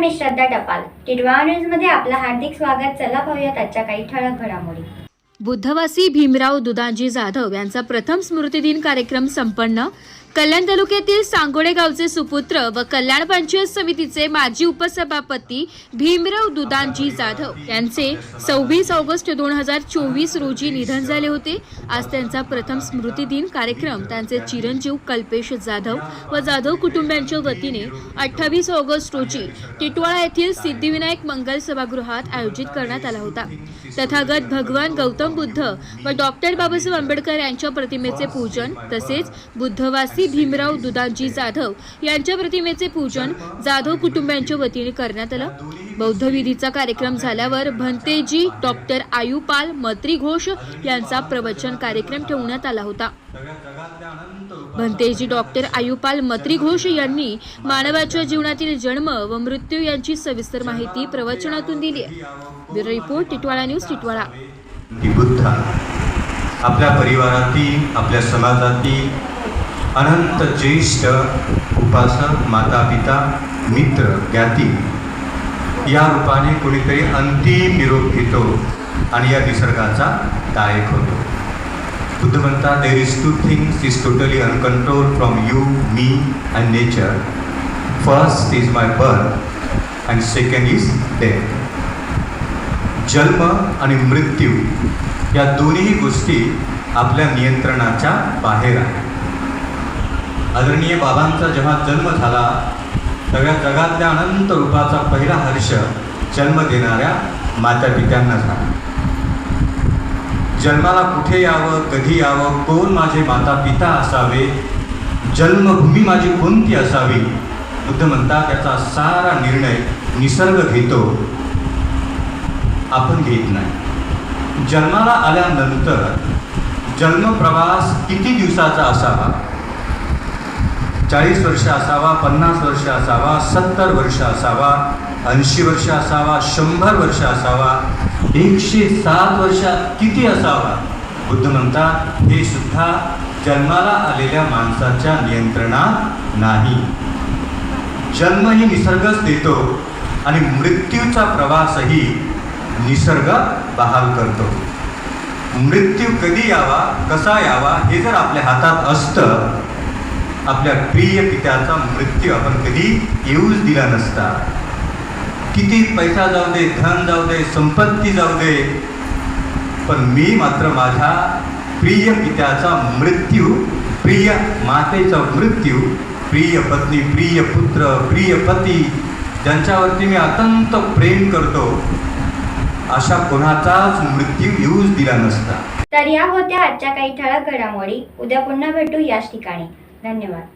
मी श्रद्धा टपाल. टिटवाळा न्यूजमध्ये आपलं हार्दिक स्वागत. चला पाहूयात आजच्या काही ठळक घडामोडी. बुद्धवासी भीमराव दुदांजी जाधव यांचा प्रथम स्मृतिदिन कार्यक्रम संपन्न. कल्याण तालुक्यातील सांगोडे गावचे सुपुत्र व कल्याण पंचायत समितीचे माजी उपसभापती भीमराव दुदानजी जाधव यांचे सव्वीस ऑगस्ट दोन हजार चोवीस रोजी निधन झाले होते. आज त्यांचा प्रथम स्मृतिदिन कार्यक्रम त्यांचे चिरंजीव कल्पेश जाधव व जाधव कुटुंबियांच्या वतीने अठ्ठावीस ऑगस्ट रोजी टिटवाळा येथील सिद्धिविनायक मंगल सभागृहात आयोजित करण्यात आला होता. तथागत भगवान गौतम बुद्ध व डॉक्टर बाबासाहेब आंबेडकर यांच्या प्रतिमेचे पूजन तसेच बुद्धवासी भीमराव दुदांजी जाधव यांच्या प्रतिमेचे पूजन जाधव कुटुंबियांच्या वतीने करण्यात आलं. बौद्ध विधीचा कार्यक्रम झाल्यावर भंतेजी डॉक्टर आयुपाल मत्री घोष यांचा प्रवचन कार्यक्रम ठेवण्यात आला होता. भंतेजी डॉक्टर आयुपाल मत्री घोष यांनी मानवाच्या जीवनातील जन्म व मृत्यू यांची सविस्तर माहिती प्रवचनातून दिली आहे. Bureau report Titwala news Titwala. आपल्या परिवारातील आपल्या समाजातील अनंत ज्येष्ठ उपासक माता पिता मित्र ज्ञाती. या रूपाने कुणीतरी अंतिम निरोप घेतो आणि या निसर्गाचा दायक होतो. बुद्ध म्हणतात there is two things is totally uncontrol from you me and nature first is my birth and second is death जन्म आणि मृत्यू या दोन्ही गोष्टी आपल्या नियंत्रणाच्या बाहेर आहेत. आदरणीय बाबांचा जेव्हा जन्म झाला सगळ्या जगातल्या अनंत रूपाचा पहिला हर्ष जन्म देणाऱ्या माता पित्यांना झाला. जन्माला कुठे यावं कधी यावं कोण माझे माता पिता असावे जन्मभूमी माझी कोणती असावी बुद्ध म्हणता त्याचा सारा निर्णय निसर्ग घेतो. आपण घेत नाही. जन्माला आल्यानंतर जन्मप्रवास किती दिवसाचा असावा? चाळीस वर्ष असावा पन्नास वर्ष असावा सत्तर वर्ष असावा ऐंशी वर्ष असावा शंभर वर्ष असावा एकशे सात वर्ष किती असावा? बुद्ध म्हणतात हे सुद्धा जन्माला आलेल्या माणसाच्या नियंत्रणात नाही. जन्म ही निसर्गच देतो आणि मृत्यूचा प्रवासही निसर्ग बहाल करतो. मृत्यू कधी यावा कसा यावा हे जर आपल्या हातात असतं आपल्या प्रिय पित्याचा मृत्यू आपण कधी येऊच दिला नसता. किती पैसा जाऊ दे धन जाऊ दे संपत्ती जाऊ दे पण मी मात्र माझ्या प्रिय पित्याचा मृत्यू प्रिय मातेचा मृत्यू प्रिय पत्नी प्रिय पुत्र प्रिय पती ज्यांच्यावरती मी अत्यंत प्रेम करतो अशा कोणाचाच मृत्यू येऊच दिला नसता. तर या होत्या आजच्या काही ठळक घडामोडी. उद्या पुन्हा भेटू याच ठिकाणी. धन्यवाद